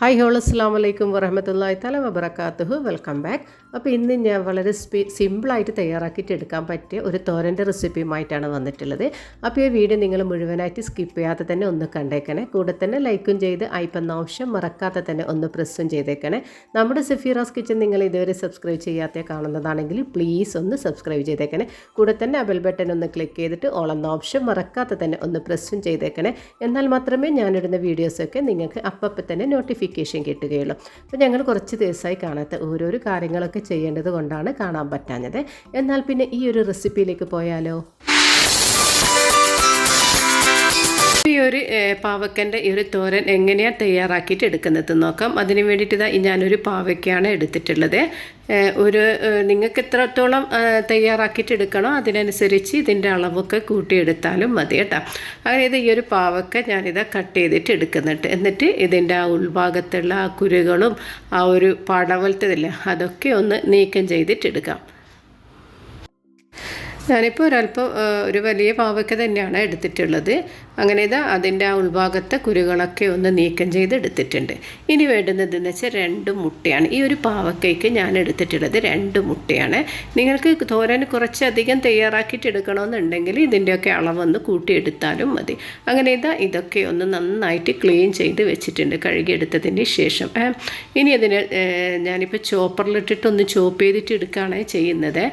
Hi whole അസ്സാം വലൈക്കും വറഹമത്തല്ലാ തല വബറക്കാത്തുഹു വെൽക്കം ബാക്ക് അപ്പോൾ ഇന്ന് ഞാൻ വളരെ സ്പി സിമ്പിളായിട്ട് തയ്യാറാക്കിയിട്ട് എടുക്കാൻ പറ്റിയ ഒരു തോരന്റെ റെസിപ്പിയുമായിട്ടാണ് വന്നിട്ടുള്ളത്. അപ്പോൾ ഈ വീഡിയോ നിങ്ങൾ മുഴുവനായിട്ട് സ്കിപ്പ് ചെയ്യാതെ തന്നെ ഒന്ന് കണ്ടേക്കണേ. കൂടെ തന്നെ ലൈക്കും ചെയ്ത് ഐപ്പം ഓപ്ഷൻ മറക്കാതെ തന്നെ ഒന്ന് പ്രസ്സും ചെയ്തേക്കണേ. നമ്മുടെ സഫീറാസ് കിച്ചൻ നിങ്ങൾ ഇതുവരെ സബ്സ്ക്രൈബ് ചെയ്യാത്ത കാണുന്നതാണെങ്കിൽ പ്ലീസ് ഒന്ന് സബ്സ്ക്രൈബ് ചെയ്തേക്കണേ. കൂടെ തന്നെ ബെൽ ബട്ടൺ ഒന്ന് ക്ലിക്ക് ചെയ്തിട്ട് ഓൾ എന്ന ഓപ്ഷൻ മറക്കാതെ തന്നെ ഒന്ന് പ്രസ്സും ചെയ്തേക്കണേ. എന്നാൽ മാത്രമേ ഞാനിടുന്ന വീഡിയോസൊക്കെ നിങ്ങൾക്ക് അപ്പം തന്നെ നോട്ടിഫിക്കേഷൻ കിട്ടുകയുള്ളൂ. അപ്പോൾ ഞങ്ങൾ കുറച്ച് ദിവസമായി കാണാത്ത ഓരോരോ കാര്യങ്ങളൊക്കെ ചെയ്യേണ്ടത് കൊണ്ടാണ് കാണാൻ പറ്റാഞ്ഞത്. എന്നാൽ പിന്നെ ഈ ഒരു റെസിപ്പിയിലേക്ക് പോയാലോ? ഈ ഒരു പാവക്കന്റെ ഈ ഒരു തോരൻ എങ്ങനെയാണ് തയ്യാറാക്കിയിട്ട് എടുക്കുന്നത് നോക്കാം. അതിന് വേണ്ടിയിട്ട് ഇതാ ഞാനൊരു പാവയ്ക്കാണ് എടുത്തിട്ടുള്ളത്. ഒരു നിങ്ങൾക്ക് എത്രത്തോളം തയ്യാറാക്കിയിട്ട് എടുക്കണോ അതിനനുസരിച്ച് ഇതിന്റെ അളവൊക്കെ കൂട്ടിയെടുത്താലും മതി കേട്ടോ. അതായത് ഈ ഒരു പാവക്ക ഞാനിത് കട്ട് ചെയ്തിട്ട് എടുക്കുന്നുണ്ട്. എന്നിട്ട് ഇതിന്റെ ആ ഉൾഭാഗത്തുള്ള ആ കുരുകളും ആ ഒരു പടവലത്തതില്ല അതൊക്കെ ഒന്ന് നീക്കം ചെയ്തിട്ടെടുക്കാം ഞാനിപ്പോൾ ഒരല്പം ഒരു വലിയ പാവയ്ക്ക തന്നെയാണ് എടുത്തിട്ടുള്ളത്. അങ്ങനെ ഇതാ അതിന്റെ ആ ഉൾഭാഗത്തെ കുരുകളൊക്കെ ഒന്ന് നീക്കം ചെയ്ത് എടുത്തിട്ടുണ്ട് ഇനി വേണ്ടുന്നത് എന്ന് വെച്ചാൽ രണ്ട് മുട്ടയാണ്. ഈ ഒരു പാവക്കയ്ക്ക് ഞാൻ എടുത്തിട്ടുള്ളത് രണ്ട് മുട്ടയാണ്. നിങ്ങൾക്ക് തോരൻ കുറച്ചധികം തയ്യാറാക്കിയിട്ട് എടുക്കണമെന്നുണ്ടെങ്കിൽ ഇതിന്റെയൊക്കെ അളവൊന്ന് കൂട്ടിയെടുത്താലും മതി. അങ്ങനെ ഇതാ ഇതൊക്കെ ഒന്ന് നന്നായിട്ട് ക്ലീൻ ചെയ്ത് വെച്ചിട്ടുണ്ട് കഴുകിയെടുത്തതിന് ശേഷം. ഇനി അതിന് ഞാനിപ്പോൾ ചോപ്പറിലിട്ടിട്ടൊന്ന് ചോപ്പ് ചെയ്തിട്ട് എടുക്കുകയാണ് ചെയ്യുന്നത്.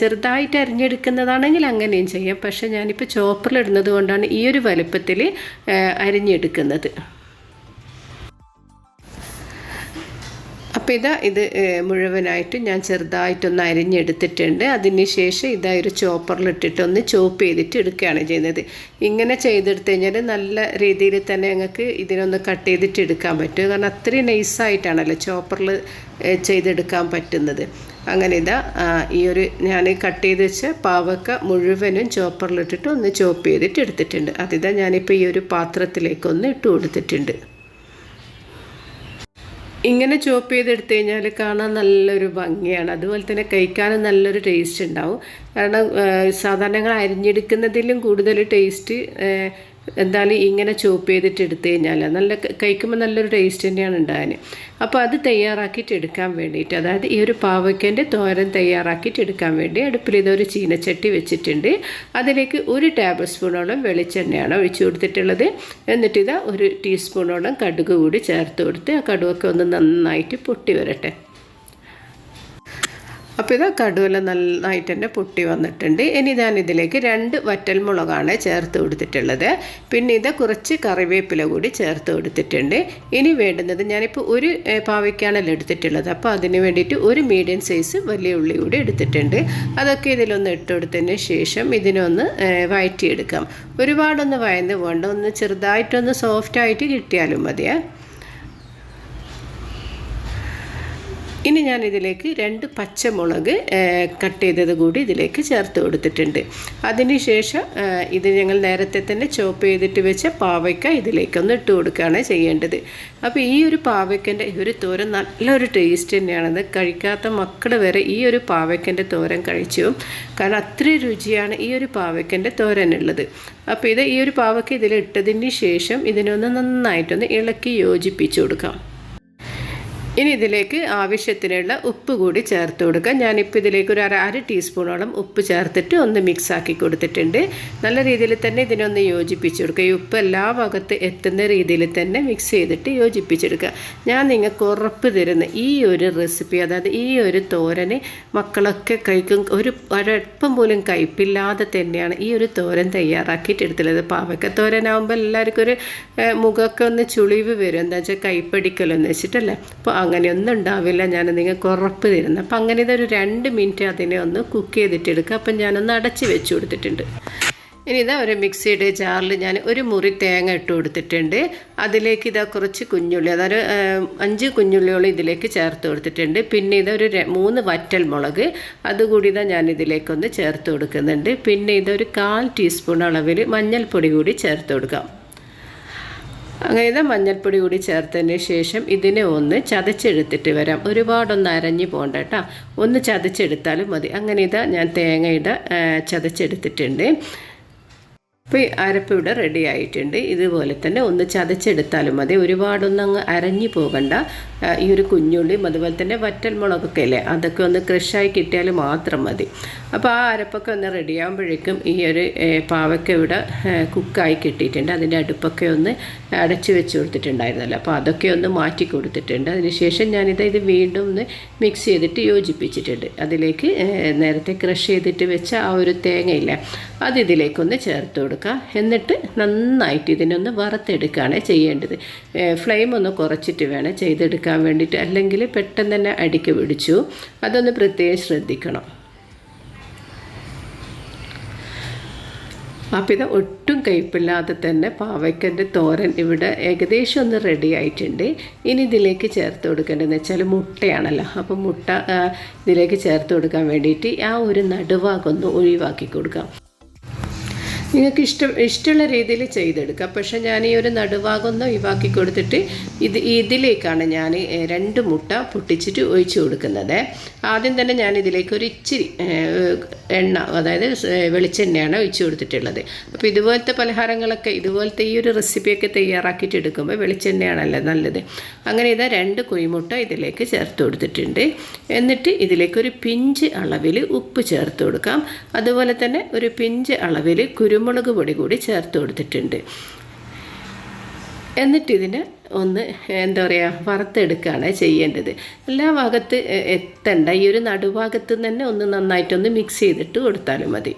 ചെറുതായിട്ട് അരിഞ്ഞെടുക്കുന്നതാണെങ്കിൽ അങ്ങനെയും ചെയ്യാം. പക്ഷേ ഞാനിപ്പോൾ ചോപ്പറിലിടുന്നത് കൊണ്ടാണ് ഈ ഒരു വലുപ്പത്തിൽ അരിഞ്ഞെടുക്കുന്നത്. അപ്പോൾ ഇതാ ഇത് മുഴുവനായിട്ട് ഞാൻ ചെറുതായിട്ടൊന്ന് അരിഞ്ഞെടുത്തിട്ടുണ്ട്. അതിന് ശേഷം ഇതാ ഒരു ചോപ്പറിലിട്ടിട്ട് ഒന്ന് ചോപ്പ് ചെയ്തിട്ട് എടുക്കുകയാണ് ചെയ്യുന്നത്. ഇങ്ങനെ ചെയ്തെടുത്ത് കഴിഞ്ഞാൽ നല്ല രീതിയിൽ തന്നെ ഞങ്ങൾക്ക് ഇതിനൊന്ന് കട്ട് ചെയ്തിട്ട് എടുക്കാൻ പറ്റും. കാരണം അത്രയും നൈസായിട്ടാണല്ലോ ചോപ്പറിൽ ചെയ്തെടുക്കാൻ പറ്റുന്നത്. അങ്ങനെ ഇതാ ഈ ഒരു ഞാൻ കട്ട് ചെയ്ത് വെച്ച പാവക്ക മുഴുവനും ചോപ്പറിലിട്ടിട്ട് ഒന്ന് ചോപ്പ് ചെയ്തിട്ട് എടുത്തിട്ടുണ്ട്. അതിതാ ഞാനിപ്പോൾ ഈ ഒരു പാത്രത്തിലേക്കൊന്ന് ഇട്ട് കൊടുത്തിട്ടുണ്ട്. ഇങ്ങനെ ചോപ്പ് ചെയ്തെടുത്തു കഴിഞ്ഞാൽ കാണാൻ നല്ലൊരു ഭംഗിയാണ്. അതുപോലെ തന്നെ കഴിക്കാനും നല്ലൊരു ടേസ്റ്റ് ഉണ്ടാവും. കാരണം സാധാരണ അരിഞ്ഞെടുക്കുന്നതിലും കൂടുതൽ ടേസ്റ്റ് എന്തായാലും ഇങ്ങനെ ചോപ്പ് ചെയ്തിട്ട് എടുത്തു കഴിഞ്ഞാൽ നല്ല കഴിക്കുമ്പോൾ നല്ലൊരു ടേസ്റ്റ് തന്നെയാണ് ഉണ്ടാകാൻ അപ്പോൾ അത് തയ്യാറാക്കിയിട്ട് എടുക്കാൻ വേണ്ടിയിട്ട് അതായത് ഈ ഒരു പാവയ്ക്കന്റെ തോരൻ തയ്യാറാക്കിയിട്ട് എടുക്കാൻ വേണ്ടി അടുപ്പിൽ ഇതൊരു ചീനച്ചട്ടി വെച്ചിട്ടുണ്ട്. അതിലേക്ക് ഒരു ടേബിൾ സ്പൂണോളം വെളിച്ചെണ്ണയാണ് ഒഴിച്ചു കൊടുത്തിട്ടുള്ളത്. എന്നിട്ട് ഇതാ ഒരു ടീസ്പൂണോളം കടുക് കൂടി ചേർത്ത് കൊടുത്ത് ആ കടുവൊക്കെ ഒന്ന് നന്നായിട്ട് പൊട്ടി വരട്ടെ. അപ്പോൾ ഇത് കടുവല നന്നായിട്ട് തന്നെ പൊട്ടി വന്നിട്ടുണ്ട്. ഇനി ഞാൻ ഇതിലേക്ക് രണ്ട് വറ്റൽമുളകാണ് ചേർത്ത് കൊടുത്തിട്ടുള്ളത്. പിന്നെ ഇത് കുറച്ച് കറിവേപ്പില കൂടി ചേർത്ത് കൊടുത്തിട്ടുണ്ട്. ഇനി വേണ്ടുന്നത് ഞാനിപ്പോൾ ഒരു പാവയ്ക്കാണല്ലോ എടുത്തിട്ടുള്ളത്. അപ്പോൾ അതിന് വേണ്ടിയിട്ട് ഒരു മീഡിയം സൈസ് വലിയ ഉള്ളി കൂടി എടുത്തിട്ടുണ്ട്. അതൊക്കെ ഇതിലൊന്ന് ഇട്ട് കൊടുത്തതിന് ശേഷം ഇതിനൊന്ന് വഴറ്റിയെടുക്കാം ഒരുപാടൊന്ന് വയന്ന് വേണ്ട ഒന്ന് ചെറുതായിട്ടൊന്ന് സോഫ്റ്റായിട്ട് കിട്ടിയാലും മതിയേ. ഇനി ഞാൻ ഇതിലേക്ക് രണ്ട് പച്ചമുളക് കട്ട് ചെയ്തത് കൂടി ഇതിലേക്ക് ചേർത്ത് കൊടുത്തിട്ടുണ്ട്. അതിനുശേഷം ഇത് ഞങ്ങൾ നേരത്തെ തന്നെ ചോപ്പ് ചെയ്തിട്ട് വെച്ച പാവയ്ക്ക ഇതിലേക്കൊന്ന് ഇട്ട് കൊടുക്കുകയാണ് ചെയ്യേണ്ടത്. അപ്പോൾ ഈ ഒരു പാവയ്ക്കന്റെ ഒരു തോരൻ നല്ലൊരു ടേസ്റ്റ് തന്നെയാണത് കഴിക്കാത്ത മക്കൾ വരെ ഈ ഒരു പാവയ്ക്കന്റെ തോരൻ കഴിച്ചു. കാരണം അത്രയും രുചിയാണ് ഈ ഒരു പാവയ്ക്കന്റെ തോരനുള്ളത്. അപ്പോൾ ഇത് ഈ ഒരു പാവയ്ക്ക ഇതിലിട്ടതിന് ശേഷം ഇതിനൊന്ന് നന്നായിട്ടൊന്ന് ഇളക്കി യോജിപ്പിച്ചു കൊടുക്കാം. ഇനി ഇതിലേക്ക് ആവശ്യത്തിനുള്ള ഉപ്പ് കൂടി ചേർത്ത് കൊടുക്കുക ഞാനിപ്പോൾ ഇതിലേക്ക് ഒരു അര അര ടീസ്പൂണോളം ഉപ്പ് ചേർത്തിട്ട് ഒന്ന് മിക്സ് ആക്കി കൊടുത്തിട്ടുണ്ട്. നല്ല രീതിയിൽ തന്നെ ഇതിനൊന്ന് യോജിപ്പിച്ച് കൊടുക്കുക. ഈ ഉപ്പ് എല്ലാ ഭാഗത്ത് എത്തുന്ന രീതിയിൽ തന്നെ മിക്സ് ചെയ്തിട്ട് യോജിപ്പിച്ചെടുക്കുക. ഞാൻ നിങ്ങൾക്ക് ഉറപ്പ് തരുന്ന ഈ ഒരു റെസിപ്പി അതായത് ഈ ഒരു തോരന് മക്കളൊക്കെ കഴിക്കും ഒരു ഒരൽപ്പം പോലും കയ്പില്ലാതെ തന്നെയാണ് ഈ ഒരു തോരൻ തയ്യാറാക്കിയിട്ട് എടുത്തുള്ളത് പാവക്ക തോരനാകുമ്പോൾ എല്ലാവർക്കും ഒരു മുഖമൊക്കെ ഒന്ന് ചുളിവ് വരും. എന്താ വെച്ചാൽ കൈപ്പടിക്കലെന്ന് വെച്ചിട്ടല്ലേ? അപ്പോൾ അങ്ങനെയൊന്നും ഉണ്ടാവില്ല. ഞാൻ നിങ്ങൾക്ക് ഉറപ്പ് തരുന്നത് അപ്പം അങ്ങനെ ഇതൊരു രണ്ട് മിനിറ്റ് അതിനെ ഒന്ന് കുക്ക് ചെയ്തിട്ടെടുക്കുക അപ്പം ഞാനൊന്ന് അടച്ച് വെച്ച് കൊടുത്തിട്ടുണ്ട്. ഇനി ഇതാ ഒരു മിക്സിയുടെ ജാറിൽ ഞാൻ ഒരു മുറി തേങ്ങ ഇട്ട് കൊടുത്തിട്ടുണ്ട്. അതിലേക്ക് ഇതാ കുറച്ച് കുഞ്ഞുള്ളി അതൊരു അഞ്ച് കുഞ്ഞുള്ളിയോളം ഇതിലേക്ക് ചേർത്ത് കൊടുത്തിട്ടുണ്ട്. പിന്നെ ഇതൊരു മൂന്ന് വറ്റൽ മുളക്. അതുകൂടി ഇതാ ഞാൻ ഇതിലേക്കൊന്ന് ചേർത്ത് കൊടുക്കുന്നുണ്ട്. പിന്നെ ഇതൊരു കാൽ ടീസ്പൂൺ അളവിൽ മഞ്ഞൾപ്പൊടി കൂടി ചേർത്ത് കൊടുക്കാം. അങ്ങനെ ഇത് മഞ്ഞൾപ്പൊടി കൂടി ചേർത്തതിന് ശേഷം ഇതിനെ ഒന്ന് ചതച്ചെടുത്തിട്ട് വരാം. ഒരുപാടൊന്ന് അരഞ്ഞു പോകണ്ട കേട്ടോ. ഒന്ന് ചതച്ചെടുത്താലും മതി. അങ്ങനെ ഇതാ ഞാൻ തേങ്ങയുടെ ചതച്ചെടുത്തിട്ടുണ്ട്. അപ്പോൾ ഈ അരപ്പ് ഇവിടെ റെഡി ആയിട്ടുണ്ട്. ഇതുപോലെ തന്നെ ഒന്ന് ചതച്ചെടുത്താലും മതി. ഒരുപാടൊന്നും അങ്ങ് അരഞ്ഞു പോകണ്ട. ഈ ഒരു കുഞ്ഞുള്ളിയും അതുപോലെ തന്നെ വറ്റൽ മുളകൊക്കെ അല്ലേ അതൊക്കെ ഒന്ന് ക്രഷായി കിട്ടിയാൽ മാത്രം മതി. അപ്പോൾ ആ അരപ്പൊക്കെ ഒന്ന് റെഡി ആകുമ്പോഴേക്കും ഈ ഒരു പാവയ്ക്ക ഇവിടെ കുക്കായി കിട്ടിയിട്ടുണ്ട്. അതിന്റെ അടുപ്പൊക്കെ ഒന്ന് അടച്ചു വെച്ച് കൊടുത്തിട്ടുണ്ടായിരുന്നല്ലോ. അപ്പോൾ അതൊക്കെ ഒന്ന് മാറ്റി കൊടുത്തിട്ടുണ്ട്. അതിനുശേഷം ഞാനിത് ഇത് വീണ്ടും ഒന്ന് മിക്സ് ചെയ്തിട്ട് യോജിപ്പിച്ചിട്ടുണ്ട്. അതിലേക്ക് നേരത്തെ ക്രഷ് ചെയ്തിട്ട് വെച്ച ആ ഒരു തേങ്ങയില്ലേ അത് ഇതിലേക്കൊന്ന് ചേർത്ത് കൊടുക്കുക എന്നിട്ട് നന്നായിട്ട് ഇതിനൊന്ന് വറുത്തെടുക്കുകയാണ് ചെയ്യേണ്ടത്. ഫ്ലെയിം ഒന്ന് കുറച്ചിട്ട് വേണം ചെയ്തെടുക്കാൻ വേണ്ടിയിട്ട്. അല്ലെങ്കിൽ പെട്ടെന്ന് തന്നെ അടിക്ക് പിടിച്ചു. അതൊന്ന് പ്രത്യേകം ശ്രദ്ധിക്കണം. അപ്പം ഇത് ഒട്ടും കയ്പില്ലാതെ തന്നെ പാവയ്ക്കന്റെ തോരൻ ഇവിടെ ഏകദേശം ഒന്ന് റെഡി ആയിട്ടുണ്ട്. ഇനി ഇതിലേക്ക് ചേർത്ത് കൊടുക്കേണ്ടതെന്ന് വെച്ചാൽ മുട്ടയാണല്ലോ. അപ്പോൾ മുട്ട ഇതിലേക്ക് ചേർത്ത് കൊടുക്കാൻ വേണ്ടിയിട്ട് ആ ഒരു നടുവാകൊന്ന് ഒഴിവാക്കി കൊടുക്കാം. നിങ്ങൾക്ക് ഇഷ്ടം ഇഷ്ടമുള്ള രീതിയിൽ ചെയ്തെടുക്കാം. പക്ഷേ ഞാൻ ഈ ഒരു നടുവാകൊന്ന് ഒഴിവാക്കി കൊടുത്തിട്ട് ഇത് ഇതിലേക്കാണ് ഞാൻ രണ്ട് മുട്ട പൊട്ടിച്ചിട്ട് ഒഴിച്ച് കൊടുക്കുന്നത്. ആദ്യം തന്നെ ഞാൻ ഇതിലേക്ക് ഒരു ഇച്ചിരി എണ്ണ അതായത് വെളിച്ചെണ്ണയാണ് ഒഴിച്ച് കൊടുത്തിട്ടുള്ളത്. അപ്പോൾ ഇതുപോലത്തെ പലഹാരങ്ങളൊക്കെ ഇതുപോലത്തെ ഈ ഒരു റെസിപ്പിയൊക്കെ തയ്യാറാക്കിയിട്ട് എടുക്കുമ്പോൾ വെളിച്ചെണ്ണയാണല്ലോ നല്ലത്. അങ്ങനെ ഇതാ രണ്ട് കുഴിമുട്ട ഇതിലേക്ക് ചേർത്ത് കൊടുത്തിട്ടുണ്ട്. എന്നിട്ട് ഇതിലേക്ക് ഒരു പിഞ്ച് അളവിൽ ഉപ്പ് ചേർത്ത് കൊടുക്കാം. അതുപോലെ തന്നെ ഒരു പിഞ്ച് അളവിൽ കുരുമുളക് പൊടി കൂടി ചേർത്ത് കൊടുത്തിട്ടുണ്ട്. എന്നിട്ട് ഇതിനെ ഒന്ന് എന്താ പറയുക വറുത്തെടുക്കുകയാണ് ചെയ്യേണ്ടത്. എല്ലാ ഭാഗത്ത് എത്തണ്ട. ഈ ഒരു നടുഭാഗത്ത് തന്നെ ഒന്ന് നന്നായിട്ടൊന്ന് മിക്സ് ചെയ്തിട്ട് കൊടുത്താലും മതി.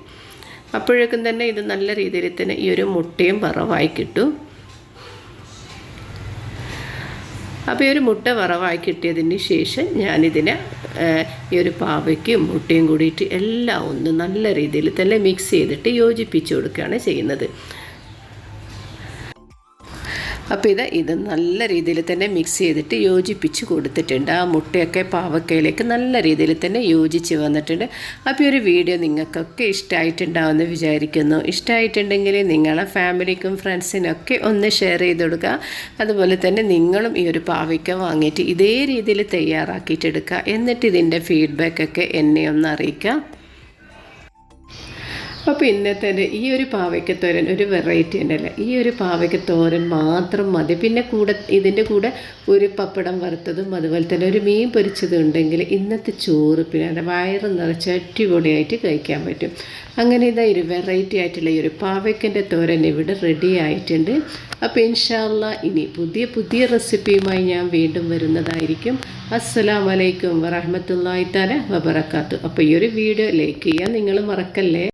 അപ്പോഴേക്കും തന്നെ ഇത് നല്ല രീതിയിൽ തന്നെ ഈ ഒരു മുട്ടയും വറവായി കിട്ടും. അപ്പോൾ ഈ ഒരു മുട്ട വറവായി കിട്ടിയതിന് ശേഷം ഞാനിതിനെ ഈ ഒരു പാവയ്ക്കും മുട്ടയും കൂടിയിട്ട് എല്ലാം ഒന്ന് നല്ല രീതിയിൽ തന്നെ മിക്സ് ചെയ്തിട്ട് യോജിപ്പിച്ച് കൊടുക്കുകയാണ് ചെയ്യുന്നത്. അപ്പോൾ ഇത് ഇത് നല്ല രീതിയിൽ തന്നെ മിക്സ് ചെയ്തിട്ട് യോജിപ്പിച്ച് കൊടുത്തിട്ടുണ്ട്. ആ മുട്ടയൊക്കെ പാവക്കയിലേക്ക് നല്ല രീതിയിൽ തന്നെ യോജിച്ച് വന്നിട്ടുണ്ട്. അപ്പോൾ ഈ ഒരു വീഡിയോ നിങ്ങൾക്കൊക്കെ ഇഷ്ടമായിട്ടുണ്ടാവുമെന്ന് വിചാരിക്കുന്നു. ഇഷ്ടമായിട്ടുണ്ടെങ്കിൽ നിങ്ങളെ ഫാമിലിക്കും ഫ്രണ്ട്സിനൊക്കെ ഒന്ന് ഷെയർ ചെയ്ത് കൊടുക്കുക. അതുപോലെ തന്നെ നിങ്ങളും ഈ ഒരു പാവയ്ക്ക വാങ്ങിയിട്ട് ഇതേ രീതിയിൽ തയ്യാറാക്കിയിട്ടെടുക്കുക എന്നിട്ട് ഇതിന്റെ ഫീഡ്ബാക്കൊക്കെ എന്നെ ഒന്ന് അറിയിക്കുക. അപ്പോൾ ഇന്നത്തെ ഈ ഒരു പാവയ്ക്ക തോരൻ ഒരു വെറൈറ്റി ഉണ്ടല്ലോ? ഈ ഒരു പാവയ്ക്ക തോരൻ മാത്രം മതി. പിന്നെ കൂടെ ഇതിന്റെ കൂടെ ഒരു പപ്പടം വറുത്തതും അതുപോലെ തന്നെ ഒരു മീൻ പൊരിച്ചതും ഉണ്ടെങ്കിൽ ഇന്നത്തെ ചോറ് പിന്നെ വയറ് നിറച്ച് അടിപൊളിയായിട്ട് കഴിക്കാൻ പറ്റും. അങ്ങനെ ഇതാ ഒരു വെറൈറ്റി ആയിട്ടുള്ള ഈ ഒരു പാവയ്ക്കന്റെ തോരൻ ഇവിടെ റെഡി ആയിട്ടുണ്ട്. അപ്പോൾ ഇൻഷാല്ല ഇനി പുതിയ പുതിയ റെസിപ്പിയുമായി ഞാൻ വീണ്ടും വരുന്നതായിരിക്കും. അസ്സലാമലൈക്കും വലൈക്കും വറഹമത്തല്ലാത്താല വബറക്കാത്തു അപ്പോൾ ഈ ഒരു വീഡിയോ ലൈക്ക് ചെയ്യാൻ നിങ്ങൾ മറക്കല്ലേ?